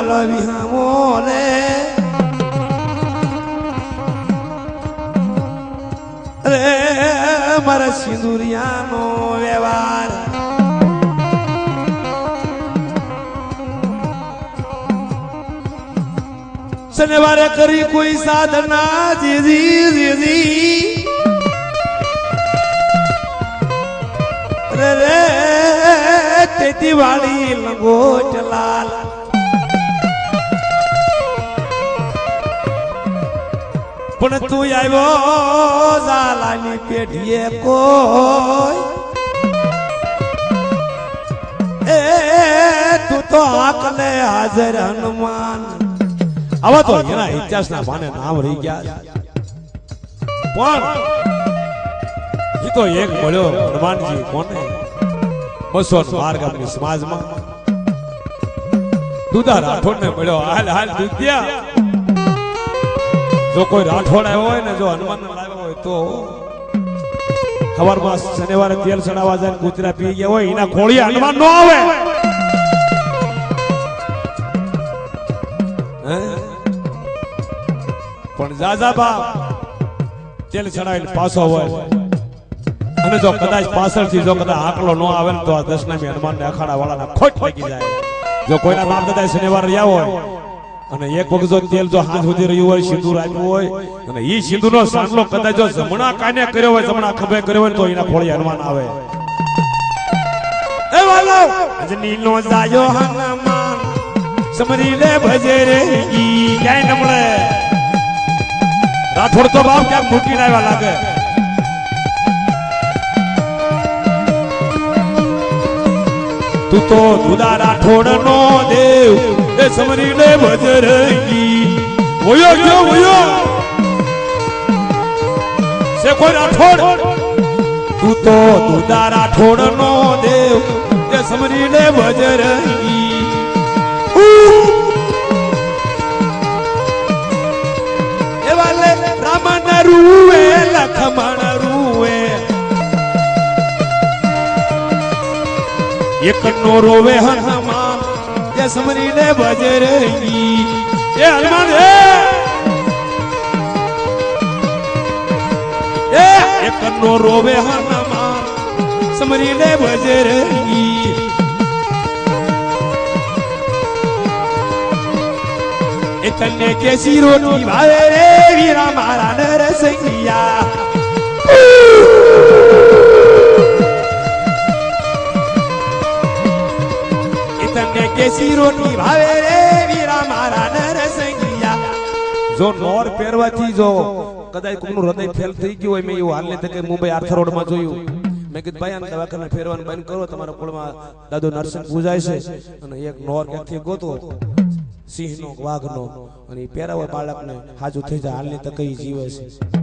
વાલો વિહામો રે રે મારા સિંદુરિયાનો વ્યવહાર શનિવારે કરી કોઈ સાધના જીજી જીજી રે રે તેથી વાળી લંગોટ લાલ પણ તું આવ્યો ઝાલાની પેઢીએ કોઈ. એ, તું તો આકલે હાજર હનુમાન. આવા તો એના ઇતિહાસના ભાને નામ રહી ગયા. પણ એ તો એક મળ્યો હનુમાનજી કોને? બસો માર્ગ ગામની સમાજમાં. દુધા રાઠોડ ને મળ્યો, હાલ હાલ, દુધિયા. જો કોઈ રાઠોડ આવ્યો હોય ને જો હનુમાન લાવ્યો હોય તો સવારમાં શનિવારે તેલ ચડાવવા જાય કૂતરા પી ગયા હોય, એના ખોળી હનુમાન નો આવે. પણ જાજા બા તેલ ચડાવીને પાછો હોય. અને જો કદાચ પાછળથી જો કદાચ આકલો ન આવે ને તો આ દશનામી હનુમાન ને અખાડા વાળાને ખોટ લાગી જાય. જો કોઈના બાપ દાદા શનિવારે રહ્યા હોય અને એક વખત તેલ જો હાથ વધી રહ્યું હોય, સિંદૂર આપ્યું હોય, અને ઈ સિંદૂર નો સાંડલો કદાચ જો જમણા કાને કર્યો હોય, જમણા ખભે કર્યો હોય તો એના ફોળી હનુમાન આવે. એ વાલો અજની નો જાયો હનુમાન, સમરી લે ભજે રે ઈ, ક્યાંય નમળે રાઠોડ તો બાપ ક્યાંક મૂકીને આવ્યા લાગે. તું તો જુદા રાઠોડ નો દેવ એ સમરી લે ભજરંગી ઓયો વયો. સે કોઈ રાઠોડ? તું તો જુદા રાઠોડ નો દેવ એ સમરી લે ભજરંગી એવા લે રામન રૂવે લખમણ રૂવે એક નો રોવે હનુમાન જે સમરી લે બજરંગી એ હનુમાન હે એ! એક નો રોવે હનુમાન સમરી લે બજરંગી એ તને કેસી રોટી ભાવે રે, વીરા મારા નરસૈયા. રોટી ભાવે રે વીરા મારા નરસૈયા જો નોર પહેરવાથી જો કદાચ કોઈનું હૃદય ફેલ થઈ ગયું હોય, મેં એવું હાલને તકે મુંબઈ આર્થર રોડમાં જોયું. મેં કીધું, ભાઈ, આને દવાખાને ફેરવાનું બંધ કરો, તમારા કુળમાં દાદો નરસિંહ પૂજાય છે. અને એક નોર ક્યાંથી ગોતો, સિંહનો, વાઘનો, અને પહેરાવો બાળકને, હાજુ થઈ જાય, હાલની તકે ઈ જીવે છે.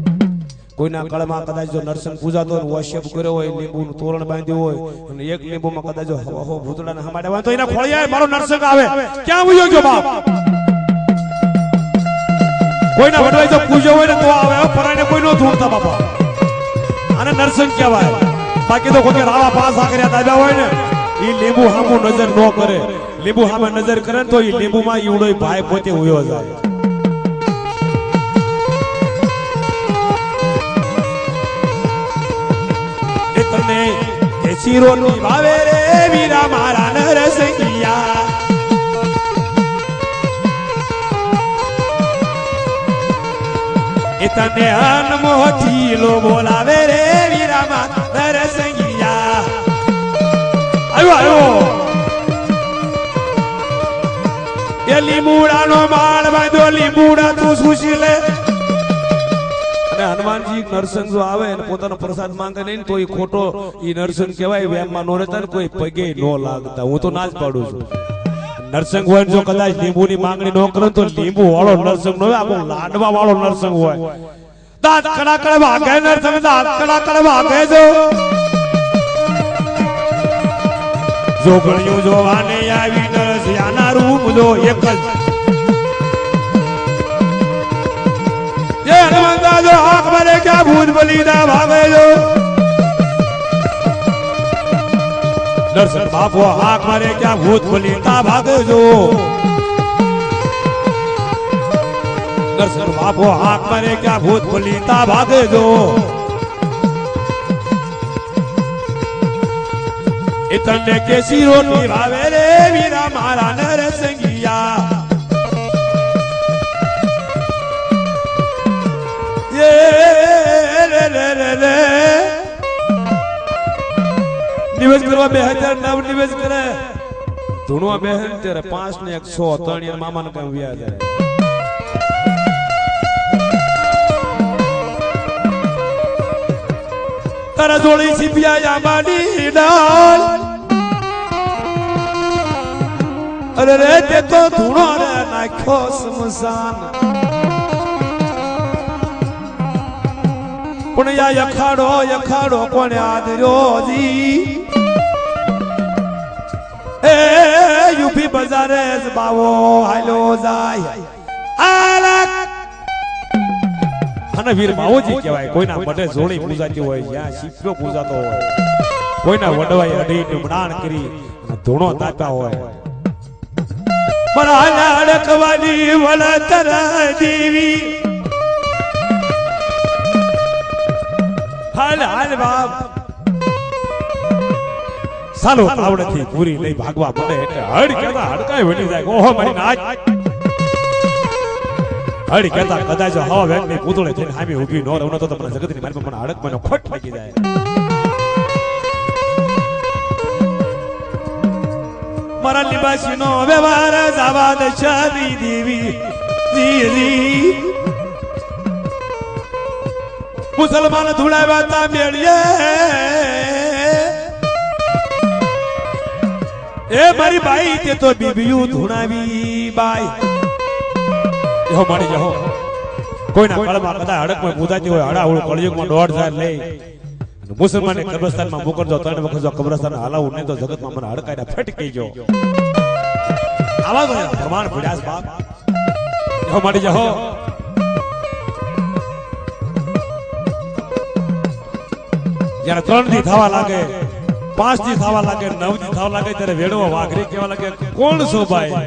કોઈના કળમાં કદાચ જો નરસિંહ પૂજાતો હોય વશ્યપ કર્યો હોય, લીંબુનું તોરણ બાંધ્યું હોય, અને એક લીંબુમાં કદાચ જો હવા હો ભૂતડાને હમાડે તો એના ખોળિયા મારો નરસિંહ આવે. ક્યાં ઉયો ગયો બાપ? કોઈના વડવાઈ જો પૂજો હોય ને તો આવે. પરાણે કોઈ નો ધૂળતા બાપા. અને નરસિંહ કહેવાય. બાકી તો કોઈ રાવા પાસ આકર્યા દાદા હોય ને એ લીંબુ હામુ નજર ન કરે. લીંબુ સામે નજર કરે તો એ લીંબુમાં ઈવડો ભાઈ પોતે ઉયો જાય. એ તને દેશી રોટી ભાવે રે વીરા મારા નરસૈયા એ તને અનમોથી ચીલો બોલાવે રે વીરા મારા નરસૈયા આવ્યો આવ્યો. એ લીંબુડાનો માળ બાંધો લીમુડા તું સુશી લે અને હનુમાનજી નરસિંહ જો આવે ને પોતાનો પ્રસાદ માંગે નહીં તો એ ખોટો એ નરસિંહ કહેવાય, વેમમાં નો રહેતા ને કોઈ પગે નો લાગતા. હું તો ના પાડું છું. નરસિંહ હોય જો કદાચ લીંબુની માંગણી ન કરે તો લીંબુ વાળો નરસિંહ નો આપણો લાડવા વાળો નરસિંહ હોય. દાંત કડા કડા વાગે નરસિંહ દાંત કડા કડા વાગે જો જોગણ્યું જોવાને આવી નરસિંહના રૂપ જો એક જ હનુમંતા જો આંખ મને ક્યાં ભૂત બલીના ભાવે જો દર્શન બાપો આંખ મારે ક્યાં ભૂત બલીના ભાગે જો દર્શન બાપો આંખ મારે ક્યાં ભૂત ભૂલીતા ભાગે જો એ તને કેસી રોટી ભાવે રે વીરા મારા નરસંગિયા નિવેશ કરવા બે હજાર નવ નિવેશ કરે. ધૂણવા બે ત્યારે પાંચ ને એક સો ત્રણ મામા ને કઈ વ્યાજ તારા જોડી સીપિયા યામાની ડાળ અરે રે, તે તો ધૂણો રે, નાખ્યો સ્મશાન પણ યખાડો યખાડો કોને આદર્યો જી એ યુપી બજારે બાવો હાલો જાય. આલક. અને વીર માવજી કહેવાય કોઈના મઢે જોડી પૂજાતી હોય જ્યાં શીપ્યો પૂજાતો હોય. કોઈના વડવાય અઢી નિમણાણ કરી ધૂણો તાતા હોય. પણ આના અડકવાની વળતર દેવી હાલ હાલ બાપ. સાલો આવડેથી પૂરી લઈ ભાગવા પડે એટલે હડ હડકાય વળી જાય. ઓહો, મારી નાચ. હડી કેતા કદાચ હવા વેગની પૂતળે થઈને હામી ઊભી નો રહું તો તમને જગતની મારી પણ હડક મને ખોટ લાગી જાય. મારા લિબાસીનો વ્યવહાર જવા દે ચાલી દેવી. મુસલમાન ધૂળાવ્યા તા મેળીએ. એ મારી બાઈ તે તો બીબીયું ધૂણાવી બાઈ. એહો મારી કોઈ કોઈના કળમાં કદા હડકમાં મુદાતી હોય હડાવડું કળયુગમાં દોઢ હજાર લઈ મુસલમાને કબ્રસ્તાનમાં મોકલજો ત્રણ વખત જો કબ્રસ્તાન હલાવું નહીં તો જગતમાં મને હડકાઈને ફટકી જો આવા ગયા ભગવાન ભુજાસ બાપ. એહો મારી જહો જ્યારે ત્રણથી થવા લાગે પાંચથી થવા લાગે નવથી થવા લાગે, ત્યારે વેડો વાઘરી કેવા લાગે, કોણ શોભાય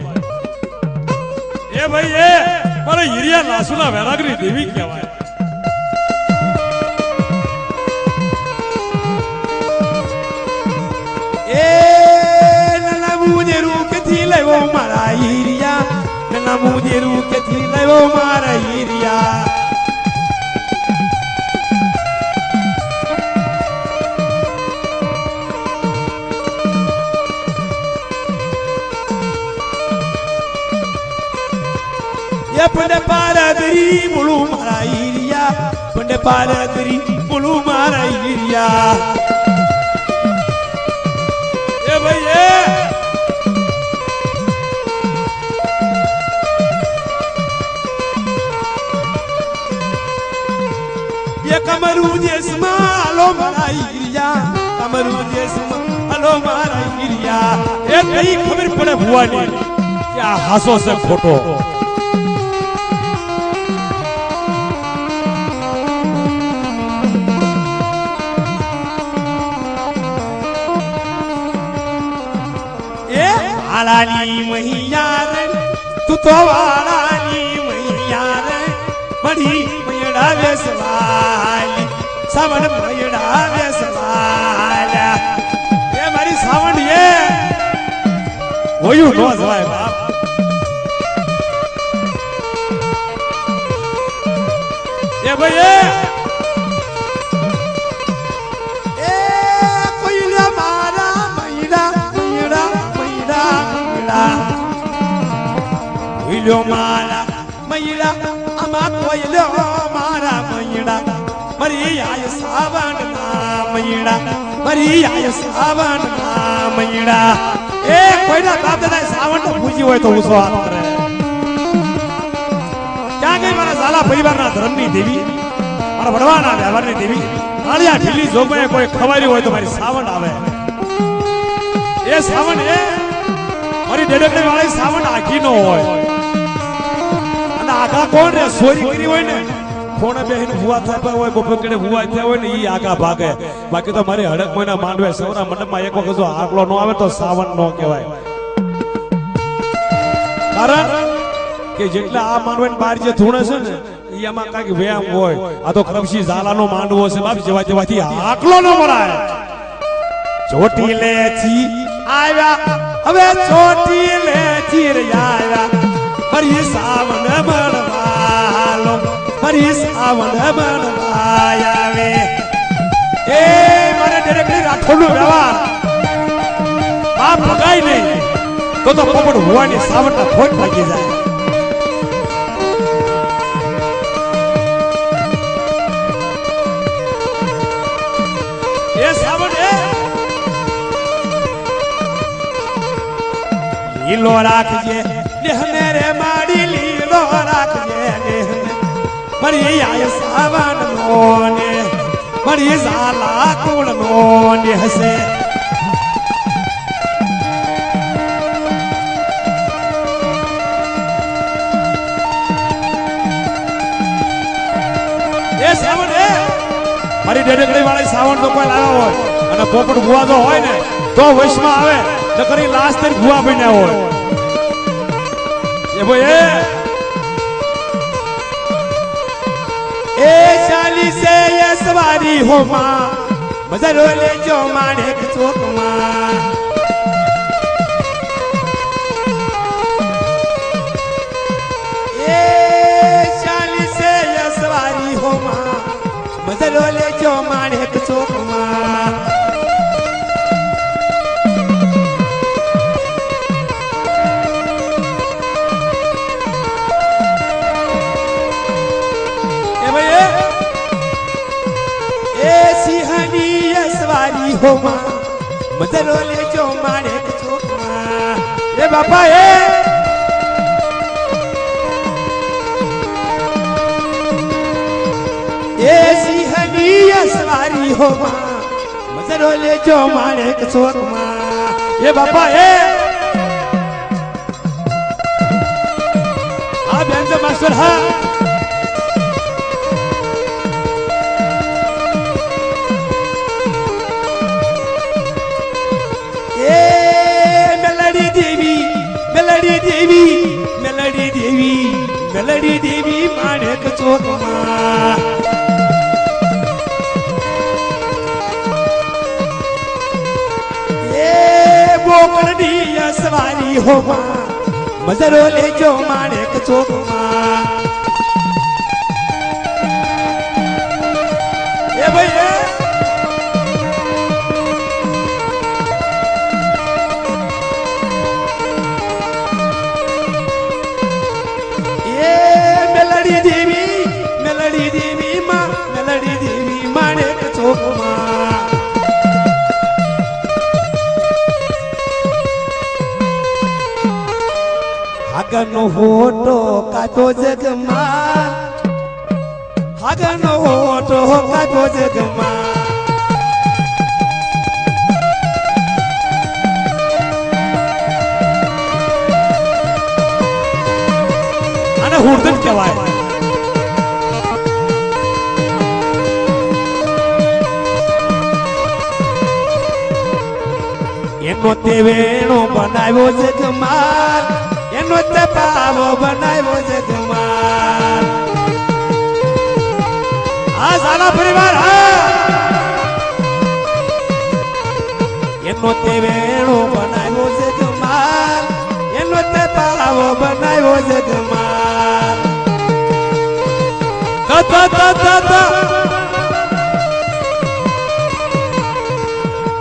એ ભાઈ એ, મારે હિરિયા લાસુના વેરાગરી દેવી કહેવાય. લેવો મારા હિરિયા, નાના મુજેરું કેથી લેવો મારા હિરિયા. પંડે પારદરી મુળુ મારા ગિરિયા એ ભાઈ એ કમરું દેશમાં હાલો મારા ઈરિયા કમરું દેશમાં હાલો મારા ગિરિયા એ કઈ ખબર પડે ભુવાની કે આ હાસો છે ખોટો વાળાની મૈયા રે, તું તો વાળાની મૈયા રે. મળી મયડા વેસવાલી સાવણ મયડા વેસવાલા એ મારી સાવણ એ હોયું નો જવાય બાપ. એ ભાઈ કોઈલો મારા મૈડા આમાં કોઈલો મારા મૈડા મરી આય સાવણ ના મૈડા મરી આય સાવણ ના મૈડા એ કોઈના બાપ દાદા સાવણ તો પૂજી હોય તો ઉસો હાથ કરે ક્યાં ગઈ મારા ઝાલા પરિવારના ધર્મની દેવી મારા વડવાના વ્યવહારની દેવી કાળિયા ઢીલી જોગમાં કોઈ ખવારી હોય તો મારી સાવણ આવે એ સાવણ એ મારી ડેડકડી વાળી સાવણ આખી નો હોય અને આગા કોણ રે? સોરી કરી હોય ને? ફોને બેહીને ભૂવા થયા હોય બપોર ભૂવા થયા હોય ને એ આગા ભાગે. બાકી તો મારે હડક મહિના માંડવે સૌરા મંડપમાં એક વખત જો આકલો ન આવે તો સાવન નો કહેવાય. કારણ કે જેટલા આ માનવાને બાર જે ધૂણે છે ને એમાં કાંઈક વ્યાયામ હોય. આ તો ખરબશી ઝાલાનો માંડવો છે બાપ જેવા જેવાથી આકલો ન મરાય. ચોટી લે છી આવ્યા. હવે ચોટી લે ચીર આવ્યા હરી સાવન મળવાલો, ફરી સાવન મળવા આવે. એ મારે ડાયરેક્ટલી રાઠોડનો વ્યવહાર. આ ભગાય નહીં, તો તો પોપટ હોવાની સાવનના ફોટ લાગી જાય. લીલો રાખજે. લેહને રે માડી લીલો રાખજે લેહને મારી આય સાવન મોને મારી ઝાલા કુળ મોને હસે મારી ડેડકડી વાળી સાવણ તો કોઈ લાવ્યા હોય અને પોપટ ભુવા તો હોય ને, તો વૈશમાં આવે તો કરી લાસ્ટ ભુવા બન્યા હોય. એ ભાઈ એ. એ ચાલી સે એ સવારી હો માં. મજા લેજો માણેક ચોકમાં એ ચાલીસે યસવારી હોમાં મદલો લેજો માણેક હોમાં મદલો લેજો માણેક ચોકમાં એ બાપા એ એ સિંહની અસવારી હો માં મજરો લેજો માણેક ચોકમાં એ બાપા એ આ બેન માસ્ટર હા. મેલડી દેવી માણેક ચોકમાં. એ બોકડી અસવારી હોવા મજરો લેજો માણેક ચોકમાં. આગળનો હોટો કાતો જગમાં. આગળનો હોટો કાતો જગમાં. આને હુરદન કહેવાય. એનો તે વેણો બનાવ્યો જગમાલ એનો તે પાવો બનાવ્યો જગમાલ આ સાલા પરિવાર હા એનો તે વેણો બનાવ્યો જગમાલ એનો તે પાવો બનાવ્યો જગમાલ ત ત ત ત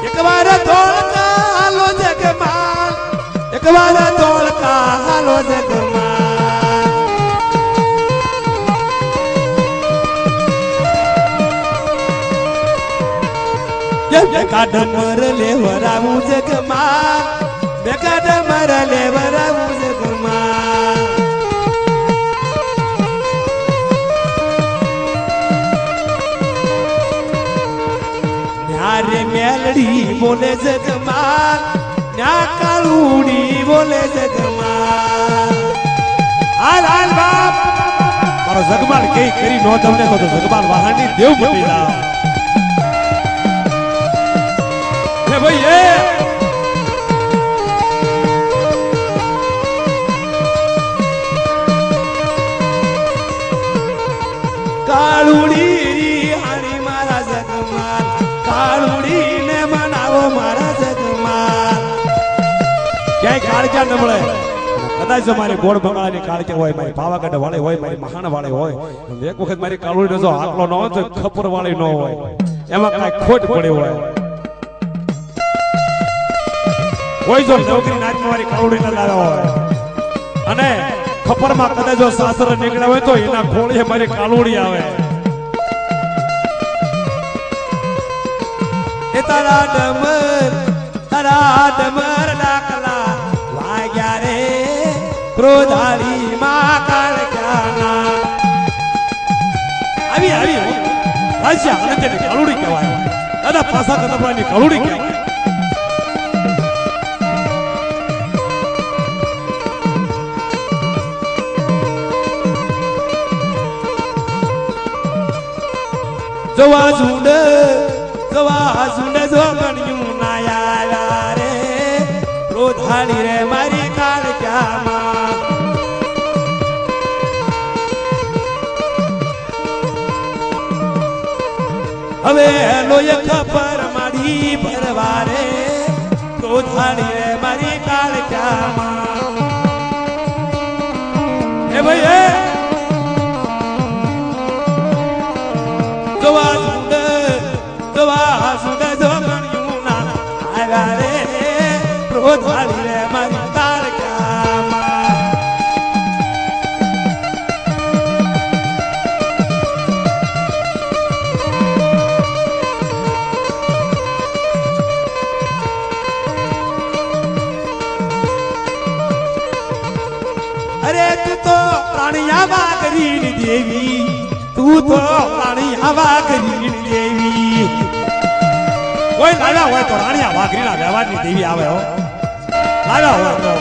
એક વાર ધોળકા હાલો જગમાલ એક વાર ધોળકા હાલો જગમાલ બેકા ડમર લેવરાવું જગમાલ બેકા ડમર લેવરાવું જગમાલ ન્યારે મેલડી બોલે જગમાલ ન્યા કાળુડી બોલે જગમાલ. હાલ હાલ, બાપ. મારો જગમાલ કે કરી નો તમને તો જગમાલ વાહની દેવ મટી લાવ હે ભાઈ, એ કાળજા ન મળે. કદાચ મારી ગોળ બંગાળાની કાળકે હોય, મારી પાવાગઢ વાળી હોય, મારી મહાન વાળી હોય એક વખત મારી કાળુડી જો આકલો ન હોય તો ખપર વાળી ન હોય. એમાં કાંઈ ખોટ પડી હોય. કોઈ જો નોકરી નાચ મારી કાળુડી ના લાવ્યા હોય. અને ખપરમાં કદાચ જો સાસર નીકળ્યા હોય તો એના ખોળીએ મારી કાળુડી આવે. એ તારા ડમર તારા ડમર રે ક્રોધારી માં કાળક્યાના આવી આવી હાસ્યા આનંદની કાળુડી કહેવાય. દાદા પાસા કદમરાની કાળુડી કહેવાય. જવા ઝુંડ જવા ઝુંડ જો ગણ્યું ના આવ્યા રે. ક્રોધાળી રે મારી લોય ખબર મારી ભરવારે, તો ક્રોધાળી રે મારી કાળ ક્યાં હે ભાઈ જવા સુંદ જવા સુંદ જો ગણ્યું ના આવ્યા રે ક્રોધાળી દેવી, તું તો રાણી આવા કરી દેવી. કોઈ લાવ્યા હોય તો રાણિયા વાઘરીના વ્યવહારની દેવી આવે હો. લાવ્યા હોય તો.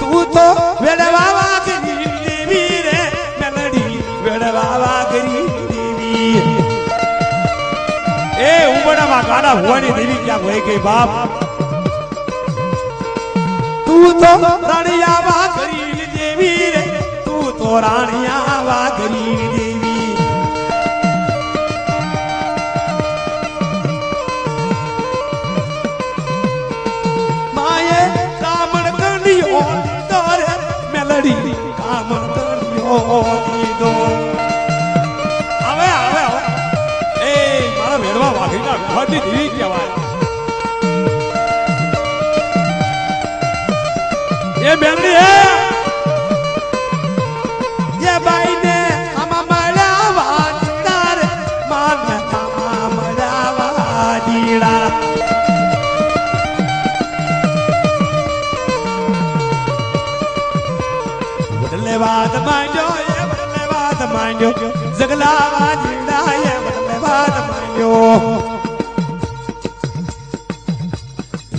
તું તો વેડવા વાઘરી દેવી રે, મેલડી વેડવા વાઘરી દેવી. એ ઉમડામાં ગાડા હોવાની દેવી ક્યાં હોય ગઈ બાપ? તું તો રણિયા વાઘરી દેવી રે. તું તો રાણિયા વાઘરી દેવી માએ કામણ કર્યો, તારે મેલડી કામણ કંડિયો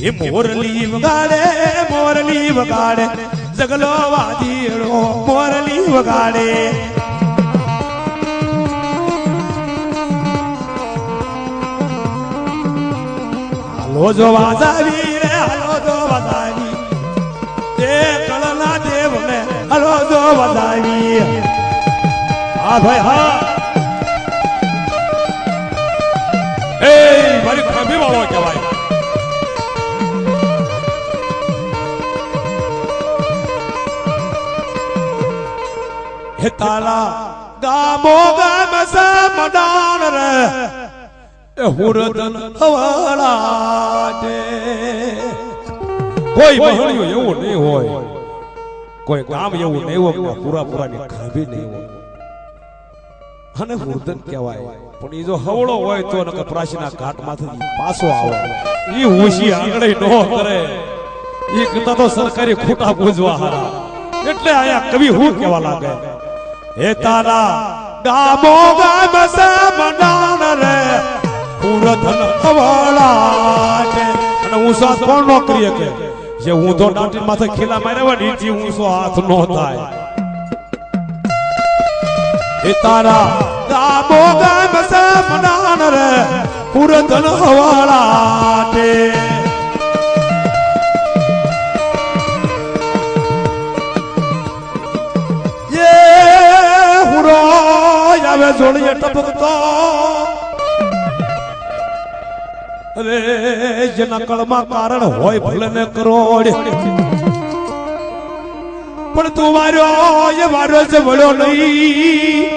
એ મોરલી વગાડે મોરલી વગાડે જગલો વાદીડો મોરલી વગાડે હાલો જો વાજાવી રે હાલો જો વાજાવી તે કળના દેવને હાલો જો વાજાવી હા ભાઈ હા એ મારી ખભી વાળો કહેવાય હે ગામો ગામ સમડાણ રે એ હુરદન હવાળાટે કોઈ મહણિયું એવું નહીં હોય કોઈ ગામ એવું નહીં હોય પૂરા પૂરાની ખાભી નહીં હોય અને હુરદન કહેવાય પણ એ જો હવળો હોય તો નકર પ્રાચીના ઘાટમાંથી પાછો આવે. એ હુશી આંગળે નો કરે. એ કરતા તો સરકારી ખોટા પૂજવા હારા. એટલે આયા કવિ હું કેવા લાગે? હે તારા ગામો ગામ સમડાણ રે પૂરધન હવાળાટે અને હાથ કોણ નોકરી કે? જે જે ઊંધો દાંટી માથે ખીલા માર્યા હોય નીચે ઊંસો હાથ નો થાય. હે તારા ડાબો ગામ સમનાન રે પુરધન વાળાટે યે હુરો આવે જોડીએ ટપકતો અરે જેના કળમાં કારણ હોય ભલે ને કરોડ પણ તું માર્યો એ મારો જ ભળ્યો નહીં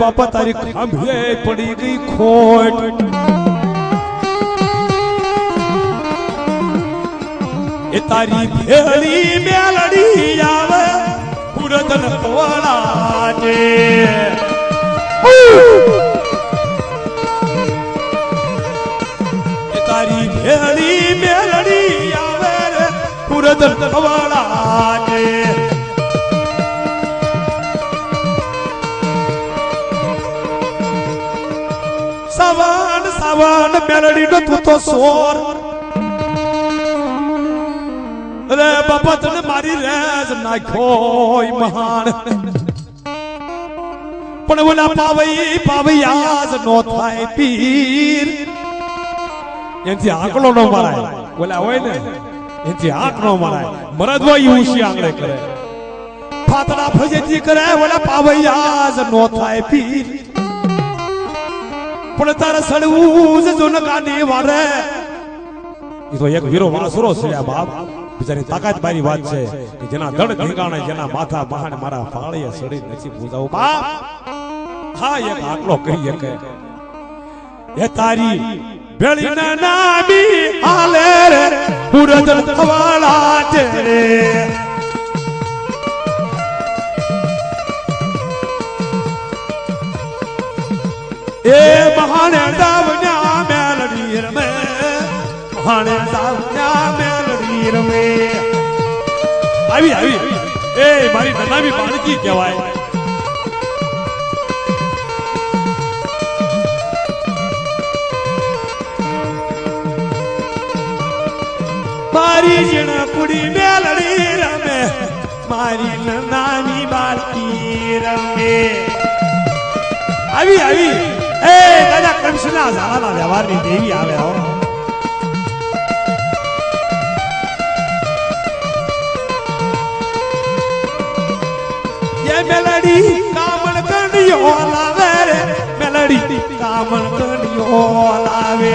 બાપા તારી ખાંભે પડી ગઈ ખોટ. એ તારી ભેળી મેલડી આવે પુરધન પવળા પણ ઓલા પાવઈ આજ નો થાય પીર. એનથી આંકડો નો મરાય ઓલા હોય ને, એનથી આંકડો મરાય મરદ હોય ઉશી આંકડે કરે. ફાતડા ફજેતી કરે, ઓલા આજ નો થાય પીર. પણ તારે સડવું જ જો ન કાઢી વારે એ તો એક વીરો વાસુરો છે આ બાપ. બિચારી તાકાત મારી વાત છે કે જેના દડ ઢીંગાણે જેના માથા મહાન મારા ફાળીએ સડી નથી પૂજાવું. બાપ, હા એક આટલો કહી શકે. એ તારી ભેળીના નામી હાલે રે પુરત થવાળા છે રે એ મહાને દાવના મેલડી રમે મહાને દાવના મેલડી રમે આવી આવી એ મારી નનામી બાળકી કહેવાય મારી જણ કુડી મેલડી રમે મારી નનામી બાળકી રમે આવી આવી એ દાદા કંસના ઝાલાના વ્યવહારની દેવી આવે હો. જય મેલડી કામણ કંડિયો લાવે રે. મેલડી કામણ કંડિયો લાવે